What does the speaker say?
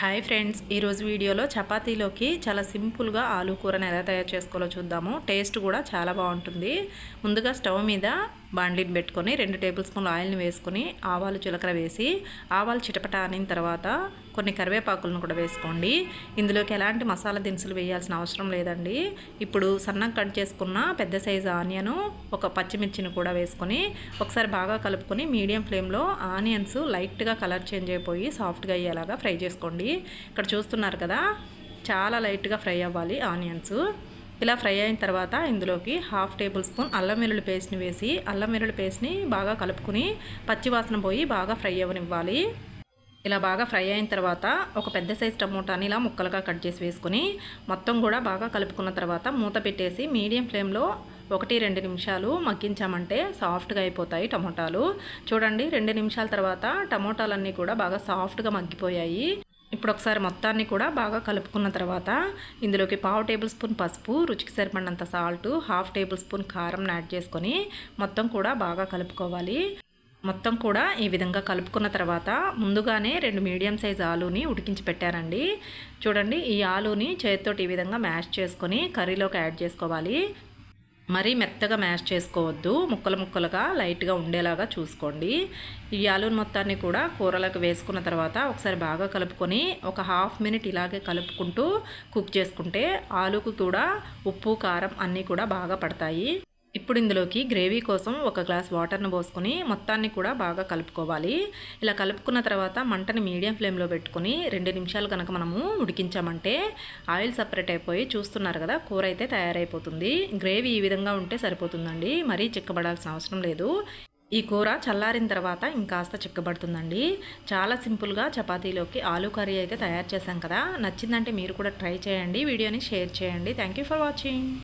Hi friends ఈరోజు వీడియోలో చపాతీలోకి చాలా సింపుల్గా ఆలు కూరని ఎలా తయారు చేసుకోవాలో చూద్దాము. టేస్ట్ కూడా చాలా బాగుంటుంది. ముందుగా స్టవ్ మీద బాండ్లీని పెట్టుకొని రెండు టేబుల్ స్పూన్లు ఆయిల్ని వేసుకొని ఆవాలు చిలకర వేసి ఆవాలు చిటపట అనిన తర్వాత కొన్ని కరివేపాకులను కూడా వేసుకోండి. ఇందులోకి ఎలాంటి మసాలా దినుసులు వేయాల్సిన అవసరం లేదండి. ఇప్పుడు సన్నం కట్ చేసుకున్న పెద్ద సైజు ఆనియను ఒక పచ్చిమిర్చిని కూడా వేసుకొని ఒకసారి బాగా కలుపుకొని మీడియం ఫ్లేమ్లో ఆనియన్స్ లైట్గా కలర్ చేంజ్ అయిపోయి సాఫ్ట్గా అయ్యేలాగా ఫ్రై చేసుకోండి. ఇక్కడ చూస్తున్నారు కదా చాలా లైట్గా ఫ్రై అవ్వాలి ఆనియన్స్. ఇలా ఫ్రై అయిన తర్వాత ఇందులోకి హాఫ్ టేబుల్ స్పూన్ అల్లం వెల్లుల్లి పేస్ట్ని వేసి అల్లం వెల్లుల్లి పేస్ట్ని బాగా కలుపుకుని పచ్చివాసన పోయి బాగా ఫ్రై అవ్వనివ్వాలి. ఇలా బాగా ఫ్రై అయిన తర్వాత ఒక పెద్ద సైజ్ టమోటాని ఇలా ముక్కలుగా కట్ చేసి వేసుకుని మొత్తం కూడా బాగా కలుపుకున్న తర్వాత మూత పెట్టేసి మీడియం ఫ్లేమ్లో ఒకటి రెండు నిమిషాలు మగ్గించామంటే సాఫ్ట్గా అయిపోతాయి టమోటాలు. చూడండి రెండు నిమిషాల తర్వాత టమోటాలన్నీ కూడా బాగా సాఫ్ట్గా మగ్గిపోయాయి. ఇప్పుడు ఒకసారి మొత్తాన్ని కూడా బాగా కలుపుకున్న తర్వాత ఇందులోకి పావు టేబుల్ స్పూన్ పసుపు రుచికి సరిపడినంత సాల్ట్ హాఫ్ టేబుల్ స్పూన్ కారం యాడ్ చేసుకొని మొత్తం కూడా బాగా కలుపుకోవాలి. మొత్తం కూడా ఈ విధంగా కలుపుకున్న తర్వాత ముందుగానే రెండు మీడియం సైజ్ ఆలూని ఉడికించి పెట్టారండి చూడండి ఈ ఆలూని చేతితోటి ఈ విధంగా మ్యాష్ చేసుకొని కర్రీలోకి యాడ్ చేసుకోవాలి. మరీ మెత్తగా మ్యాష్ చేసుకోవద్దు ముక్కలు ముక్కలుగా లైట్గా ఉండేలాగా చూసుకోండి. ఈ ఆలూని మొత్తాన్ని కూడా కూరలకు వేసుకున్న తర్వాత ఒకసారి బాగా కలుపుకొని ఒక హాఫ్ మినిట్ ఇలాగే కలుపుకుంటూ కుక్ చేసుకుంటే ఆలుకు కూడా ఉప్పు కారం అన్నీ కూడా బాగా పడతాయి. ఇప్పుడు ఇందులోకి గ్రేవీ కోసం ఒక గ్లాస్ వాటర్ను పోసుకొని మొత్తాన్ని కూడా బాగా కలుపుకోవాలి. ఇలా కలుపుకున్న తర్వాత మంటని మీడియం ఫ్లేమ్లో పెట్టుకొని రెండు నిమిషాలు కనుక మనము ఉడికించామంటే ఆయిల్ సపరేట్ అయిపోయి చూస్తున్నారు కదా కూర అయితే తయారైపోతుంది. గ్రేవీ ఈ విధంగా ఉంటే సరిపోతుందండి. మరీ చిక్కబడాల్సిన అవసరం లేదు. ఈ కూర చల్లారిన తర్వాత ఇంకాస్త చిక్కబడుతుందండి. చాలా సింపుల్గా చపాతీలోకి ఆలూ కర్రీ అయితే తయారు చేశాం కదా. నచ్చిందంటే మీరు కూడా ట్రై చేయండి. వీడియోని షేర్ చేయండి. Thank for watching.